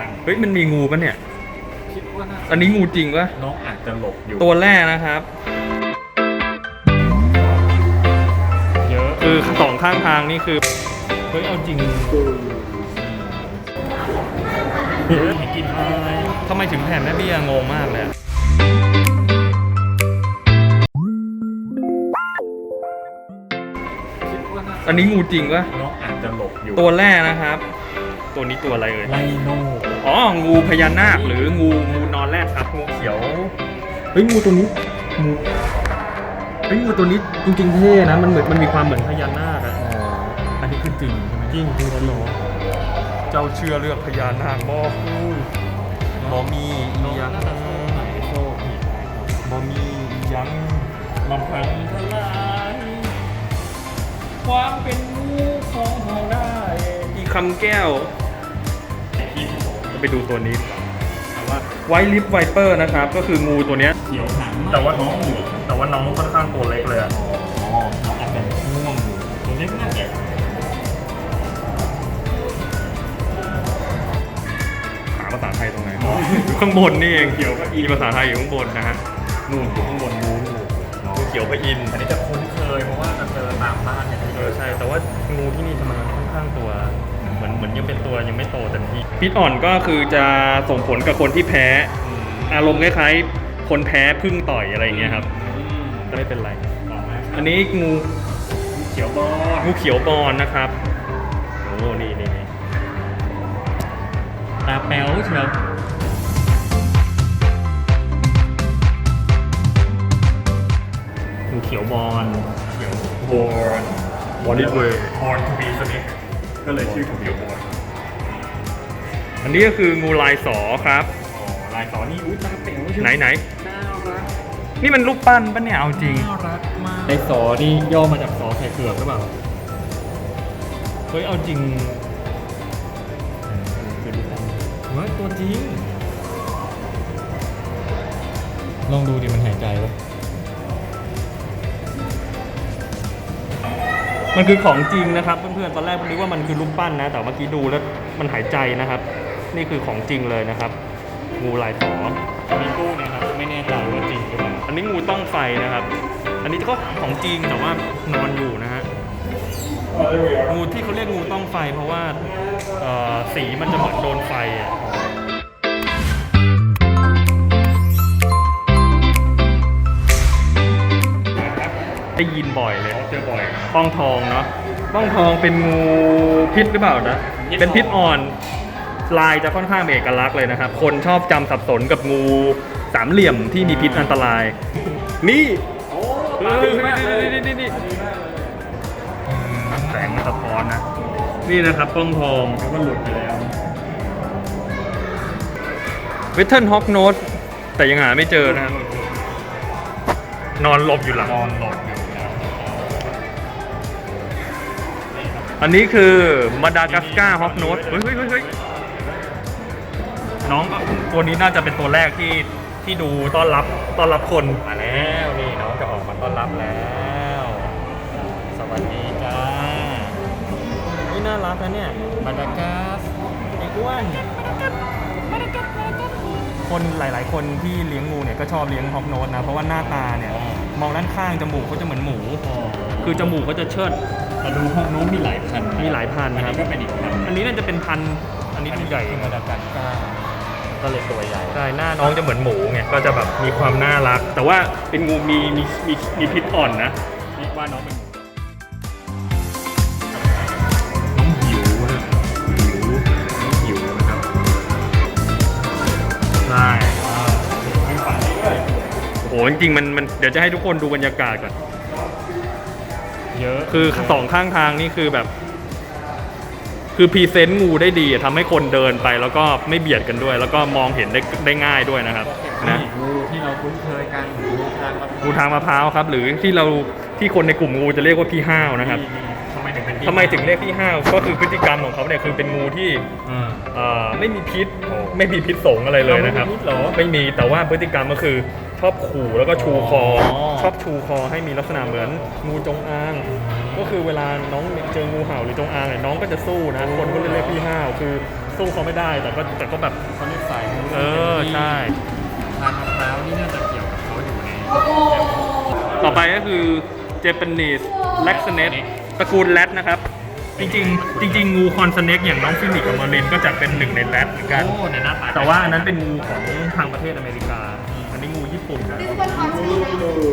างเฮ้ยมันมีงูปะเนี่ย คิดว่าน่าอันนี้งูจริงปะน้องอาจจะหลบอยู่ตัวแรกนะครับ เยอะคือสองข้างทางนี่คือ เฮ้ยเอาจริงเยอะให้กินอะไรทำไมถึงแผ่แม่เบี้ยงงมากเลยอะอันนี้งูจริงปะน้องอาจจะหลบอยู่ตัวแรกนะครับ ตัวนี้ตัวอะไรเอ่ยไลโน่อ๋อ งูพญานาคหรืองูงูนอนแรดครับงูเขียว เฮ้ยงูตัวนี้งูเฮ้ยงูตัวนี้จริงๆเท่นะ มันเหมือนมันมีความเหมือนพญานาคอะอันนี้คือจริงใช่ไหมจริงจริงจริงเจ้าเชื่อเลือกพญานาคบ่บ่มีอีหยังโชคดีบ่มีอีหยังลำพังทลายความเป็นงูของเราได้อีคำแก้วที่โส ไปดูตัวนี้ว่าไวลิฟไวเปอร์นะครับ ก็คืองูตัวเนี้ยเขียวหางแต่ว่าน้องแต่ว่าน้องค่อนข้างตัวเล็กเลยอะอ๋อน้องอาจจะง่วงอยู่ตัวเล็กน่าจะหาภาษาไทยตรงไหนอยู่ข้างบนนี่เองเขียวพระอินทร์ภาษาไทยอยู่ข้างบนนะฮะนู่นอยู่ข้างบนนู้นอยู่งูเขียวพระอินทร์อันนี้จะคุ้นเคยเพราะว่าจะเจอตามบ้านเนี่ยเออใช่แต่ว่างูที่นี่ทำไมมันค่อนข้างตัว เหมือนเหมือนยังเป็นตัวยังไม่โตเต็มที่พิษอ่อนก็คือจะส่งผลกับคนที่แพ้ อารมณ์คล้ายๆคนแพ้พึ่งต่อยอะไรอย่างเงี้ยครับแต่ไม่เป็นไรต่อมาอันนี้งูเขียวบอลงูเขียวบอลนะครับโอ้นี่นี่นี่ตาแป๋วเชียวงูเขียวบอลเขียวบอลบอลลิเวอร์บอลทูบีสเน็ก ก็เลยชื่อเขียวบอลอันนี้ก็คืองูลายสอครับ อ๋อลายต่อนี่อุ้ยตาแป๋วเชียวไหนไหนน่ารักนี่มันรูปปั้นปะเนี่ยเอาจริง น่ารักมากไอสอนี่ย่อมาจากสอไข่เผือกหรือเปล่าเฮ้ยเอาจริงคือดูกันเฮ้ยตัวจริง ลองดูดิมันหายใจวะ มันคือของจริงนะครับเพื่อนๆตอนแรกผมนึกว่ามันคือรูปปั้นนะ แต่เมื่อกี้ดูแล้วมันหายใจนะครับ นี่คือของจริงเลยนะครับ งูลายสอมีกู้เนี่ยครับไม่แน่ใจว่าจริงหรือเปล่าอันนี้งูต้องไฟนะครับ อันนี้ก็ของจริงแต่ว่านอนอยู่นะฮะงูที่เขาเรียกงูต้องไฟ เพราะว่าเอ่อสีมันจะเหมือนโดนไฟ ได้ยินบ่อยเลยเจอบ่อยป้องทองเนาะป้องทองเป็นงูพิษหรือเปล่านะพิษเป็นพิษอ่อนลายจะค่อนข้างเป็นเอกลักษณ์เลยนะครับ คนชอบจำสับสนกับงูสามเหลี่ยมที่มีพิษอันตราย นี่โอ้เอตาอดีมากเลยนี่นี่นี่แสงมันสะท้อนนะ นี่นะครับป้องทองนึกว่าหลุดไปแล้วเวทเทิลฮอกโนสแต่ยังหาไม่เจอนะครับนอนหลบอยู่หลังนอนหลบ อันนี้คือมาดากัสกาฮอกโนสเฮ้ยเฮ้ยเฮ้ยเฮ้ยน้องตัวนี้น่าจะเป็นตัวแรกที่ที่ดูต้อนรับต้อนรับคนมาแล้วนี่น้องจะออกมาต้อนรับแล้ว สวัสดีจ้านี่น่ารักนะเนี่ยมาดากัสไอ้อ้วนคนหลาย ๆ คนที่เลี้ยงงูเนี่ยก็ชอบเลี้ยงฮอกโนสนะ เพราะว่าหน้าตาเนี่ย มองด้านข้างจมูกเขาจะเหมือนหมู คือจมูกเขาจะเชิด มาดูห้องนู้นมีหลายพันมีหลายพันอันนะคนี้รับก็เป็นอีกพันอันนี้น่าจะเป็นพันธุ์อันนี้ตัวใหญ่คือมาดากัสการ์ก็เลยตัวใหญ่ ใช่หน้าน้องจะเหมือนหมูไงก็จะแบบมีความน่ารัก แต่ว่าเป็นงูมีมีมีมีพิษอ่อนนะนี่ว่าน้องเป็นหมูน้องหิวนะหิวน้องหิวนะครับใช่อ่ามีฝันด้วยโอ้โหจริงๆมันมันเดี๋ยวจะให้ทุกคนดูบรรยากาศก่อน เยอะ คือสองข้างทางนี่คือแบบ คือพรีเซนต์งูได้ดีอะทำให้คนเดินไปแล้วก็ไม่เบียดกันด้วย แล้วก็มองเห็นได้ได้ง่ายด้วยนะครับนะนี่งูที่เราคุ้นเคยกันงูทางมะพร้าวงูทางมะพร้าวครับ หรือที่เราที่คนในกลุ่มงูจะเรียกว่าพี่ห้าวนะครับนี่ทำไมถึงเป็นที่ทำไมถึงเรียกพี่ห้าวก็คือพฤติกรรมของเขาเนี่ยคือเป็นงูที่อ่าเอ่อไม่มีพิษ โอ้ไม่มีพิษสงอะไรเลยนะครับ เอาไม่มีพิษเหรอ ไม่มีแต่ว่าพฤติกรรมก็คือ ชอบขู่แล้วก็ชูคอออชอบชูคอให้มีลักษณะเหมือนงูจงอาง ก็คือเวลาน้องเจองูเห่าหรือจงอางเนี่ยน้องก็จะสู้นะคนก็เลยเรียกพี่ห้าวคือสู้เขาไม่ได้แต่ก็แต่ก็แบบเขาเรียกสายมูเออใช่ทานมะพร้าวนี่น่าจะเกี่ยวกับเขาอยู่ในต่อไปก็คือ Japanese l a x n e t ตระกูลแรดนะครับ จริงๆ จริง ๆ งูคอนสเน็กอย่างน้องฟินิกกับมารินก็จะเป็นหนึ่งในแรดเหมือนกัน โอ้ในหน้าตาแต่ว่าอันนั้นเป็นงูของทางประเทศอเมริกา This one hot น้องดู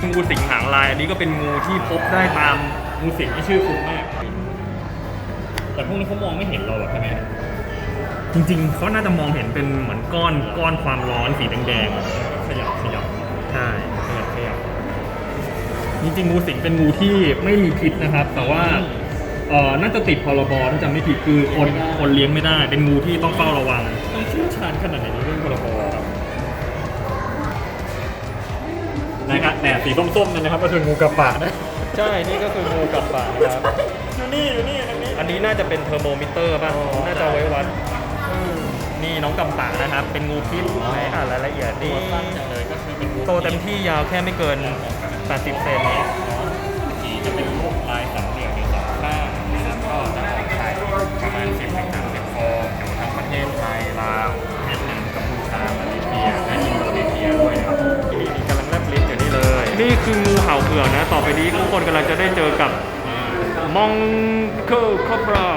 หิวงูสิงหางลายอันนี้ก็เป็นงูที่พบได้ตามงูสิงที่ชื่อคุ้นมาก แต่พวกนี้เขามองไม่เห็นเราหรอกใช่ไหม จริงๆเขาน่าจะมองเห็นเป็นเหมือนก้อนก้อนความร้อนสีแดงๆขยับขยับใช่ ขยับขยับจริงๆงูสิงเป็นงูที่ไม่มีพิษนะครับ แต่ว่าเอ่อน่าจะติดพรบถ้าจำไม่ผิดคือคนคนเลี้ยงไม่ได้ เป็นงูที่ต้องเฝ้าระวัง ต้องเชี่ยวชาญขนาดไหนในเรื่องพรบครับนะครับแต่สีส้มๆนั่นนะครับก็คืองูกระปะนะใช่ นี่ก็คืองูกับปากนะครับ อยู่นี่อยู่นี่ตรงนี้ อันนี้น่าจะเป็นเทอร์โมมิเตอร์ป่ะ น่าจะเอาไว้วัด นี่น้องกำปากนะครับ เป็นงูพิษไม่อ่านรายละเอียดตันี่วสั้นจังเลยก็คือเป็นงูโตเต็มที่ยาวแค่ไม่เกิน 80 เซนสีจะเป็นรูปลายสามเหลี่ยมในสองข้างนะครับก็จะออกไข่ประมาณ 10ถึง30ฟองอยู่ทั้งประเทศไทยลาวเวียดนามกัมพูชามาเลเซียและอินโดนีเซียด้วยนะครับนี่กำลังแลบลิ้นอยู่นี่เลย นี่คืองูเห่าเผือกนะ ต่อไปนี้ทุกคนกำลังจะได้เจอกับมองเคิลคอบรา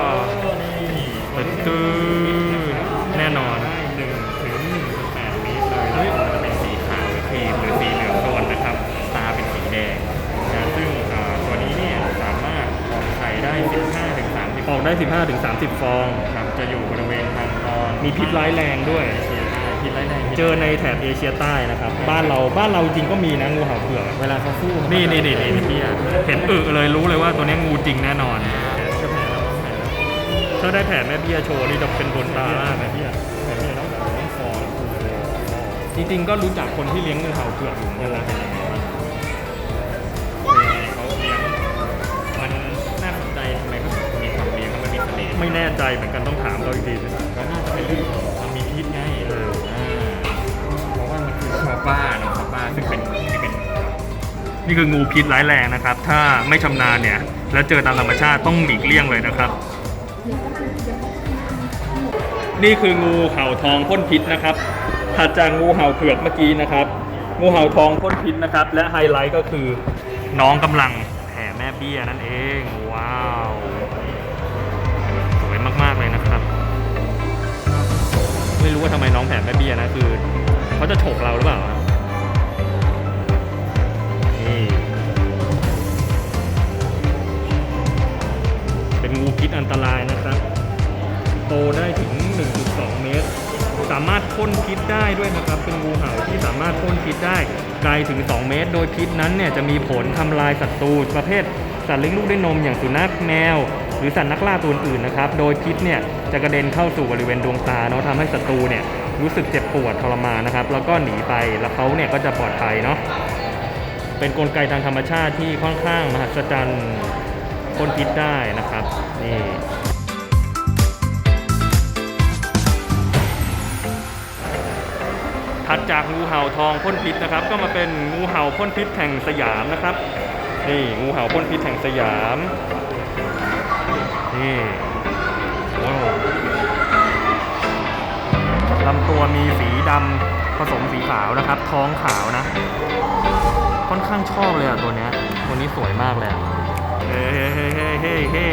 เป็นตื้อ ออกได้ 15ถึง30 ฟอง ครับ จะอยู่บริเวณทางตอนมีพิษร้ายแรงด้วย เอเชียใต้พิษร้ายแรงเจอในแถบเอเชียใต้นะครับ บ้านเราบ้านเราจริงก็มีนะงูเห่าเผือกเวลาเขาสู้นี่นี่นี่นี่พี่อะเห็นอึเลยรู้เลยว่าตัวนี้งูจริงแน่นอนจะแพ้แล้วแพ้แล้วถ้าได้แผนแม่เบี้ยโชว์นี่จะเป็นบนตามากแพ้นะเบี้ยแพ้เบี้ยแล้วแบบต้องฟอร์คูโฟจริงๆก็รู้จักคนที่เลี้ยงงูเห่าเผือกอยู่เหมือนกันนะ ไม่แน่ใจเหมือนกันต้องถามเขาอีกทีนึงก็น่าจะเป็นเรื่องของมันมีพิษไงเอออ่าเพราะว่ามันคือคาบ้าเนาะคาบ้าซึ่งเป็นที่เป็นนี่คืองูพิษร้ายแรงนะครับ ถ้าไม่ชำนาญเนี่ย แล้วเจอตามธรรมชาติต้องหลีกเลี่ยงเลยนะครับ นี่คืองูเห่าทองพ่นพิษนะครับถัดจากงูเห่าเผือกเมื่อกี้นะครับ งูเห่าทองพ่นพิษนะครับ และไฮไลท์ก็คือน้องกำลังแผ่แม่เบี้ยนั่นเอง ว้าว ไม่รู้ว่าทำไมน้องแผ่แม่เบี้ยนะคือเขาจะฉกเราหรือเปล่านี่เป็นงูพิษอันตรายนะครับ โตได้ถึง 1.2 เมตร สามารถพ่นพิษได้ด้วยนะครับ เป็นงูเห่าที่สามารถพ่นพิษได้ไกลถึง 2 เมตร โดยพิษนั้นเนี่ยจะมีผลทำลายศัตรูประเภทสัตว์เลี้ยงลูกด้วยนมอย่างสุนัขแมว หรือสัตว์นักล่าตัวอื่นนะครับ โดยพิษเนี่ยจะกระเด็นเข้าสู่บริเวณดวงตาเนาะทำให้ศัตรูเนี่ยรู้สึกเจ็บปวดทรมานนะครับ แล้วก็หนีไปแล้วเขาเนี่ยก็จะปลอดภัยเนาะเป็นกลไกทางธรรมชาติที่ค่อนข้างมหัศจรรย์พ่นพิษได้นะครับนี่ถัดจากงูเห่าทองพ่นพิษนะครับ ก็มาเป็นงูเห่าพ่นพิษแห่งสยามนะครับนี่งูเห่าพ่นพิษแห่งสยาม นี่ว้ลำตัวมีสีดำผสมสีขาวนะครับ ท้องขาวนะ ค่อนข้างชอบเลยอะตัวเนี้ย ตัวนี้สวยมากเลยเฮ้เฮ้เฮ้เฮ้เฮ้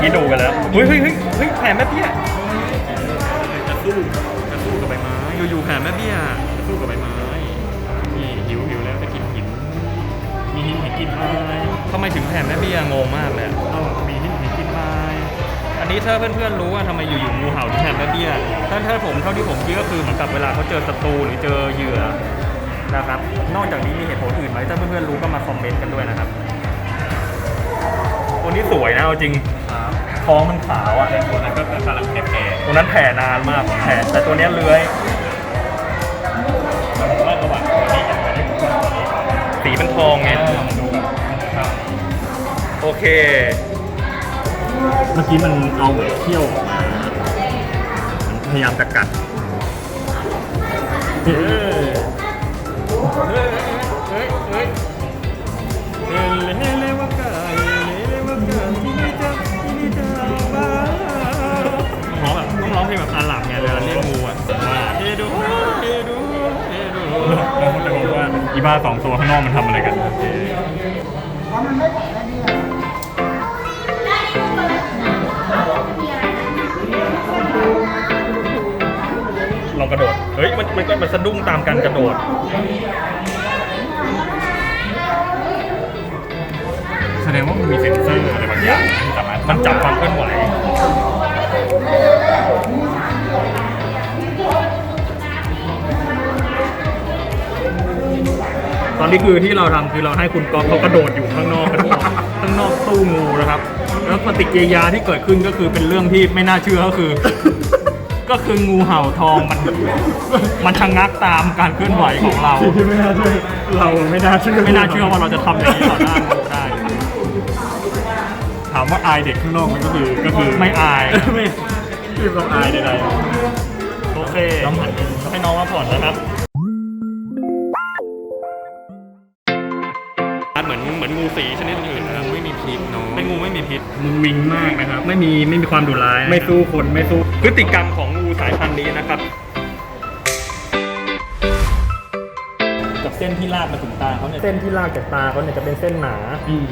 กี้ดูกันแล้วเฮ้ยเฮ้ยเฮ้ยเฮ้ยแผลแม่เบี้ยจะสู้จะสู้กับใบไม้อยู่ๆแผลแม่เบี้ยจะสู้กับใบไม้นี่หิวหิวแล้วจะกินหินมีหินให้กินไหมทำไมถึงแผลแม่เบี้ยงงมากเลยเอ้มีหินให้กินไหมอันนี้ถ้าเพื่อนๆรู้ว่าทำไมอยู่ๆงูเห่าถึงแผลแม่เบี้ยถ้าถ้าผมเท่าที่ผมคิดก็คือเหมือนกับเวลาเขาเจอศัตรูหรือเจอเหยื่อนะครับ นอกจากนี้มีเหตุผลอื่นไหมถ้าเพื่อนๆรู้ก็มาคอมเมนต์กันด้วยนะครับคนวนี้สวยนะเอาจริง ท้องมันขาวอะตัวนั้นก็กำลังแผ่ตัวนั้นแผ่นานมากแผ่แต่ตัวเนี้ยเลื้อยๆมันว่าระหว่างตัวนี้กับตัวนี้ผมว่าตัวนี้สีเป็นทองไงเออมันดูแบบครับโอเค เมื่อกี้มันเอาเหมือนเขี้ยวออกมาพยายามจะกัดเออ อีบ้าสองตัวข้างนอกมันทำอะไรกันลองกระโดด เฮ้ย มันมันก็มันสะดุ้งตามการกระโดด แสดงว่ามันมีเซ็นเซอร์อะไรบางอย่างที่สามารถมันจับความเคลื่อนไหว ตอนนี้คือที่เราทำคือเราให้คุณก๊อฟเขากระโดดอยู่ข้างนอกกันก่อนข้างนอกตู้งูนะครับ แล้วปฏิกิริยาที่เกิดขึ้นก็คือเป็นเรื่องที่ไม่น่าเชื่อก็คือ ก็คืองูเห่าทองมัน มันชะงักตามการเคลื่อนไหวของเรา ที่ไม่น่าเชื่อเราไม่น่าเชื่อไม่น่าเชื่อว่าเราจะทำอย่างนี้ต่อหน้างูได้ถามว่าอายเด็กข้างนอกมันก็คือก็คือไม่อายไม่ไม่มีความอายใดโอเคน้องหันให้น้องมาผ่อนนะครับ เหมือนเหมือนงูสีชนิดอื่นนะครับไม่มีพิษเนาะเป็นงูไม่มีพิษมึงวิงมากนะครับ ไม่มีไม่มีความดุร้ายไม่สู้คนไม่สู้พฤติกรรมของงูสายพันธุ์นี้นะครับ กับเส้นที่ลากมาถึงตาเขาเนี่ยเส้นที่ลากจากตาเขาเนี่ยจะเป็นเส้นหนาอืม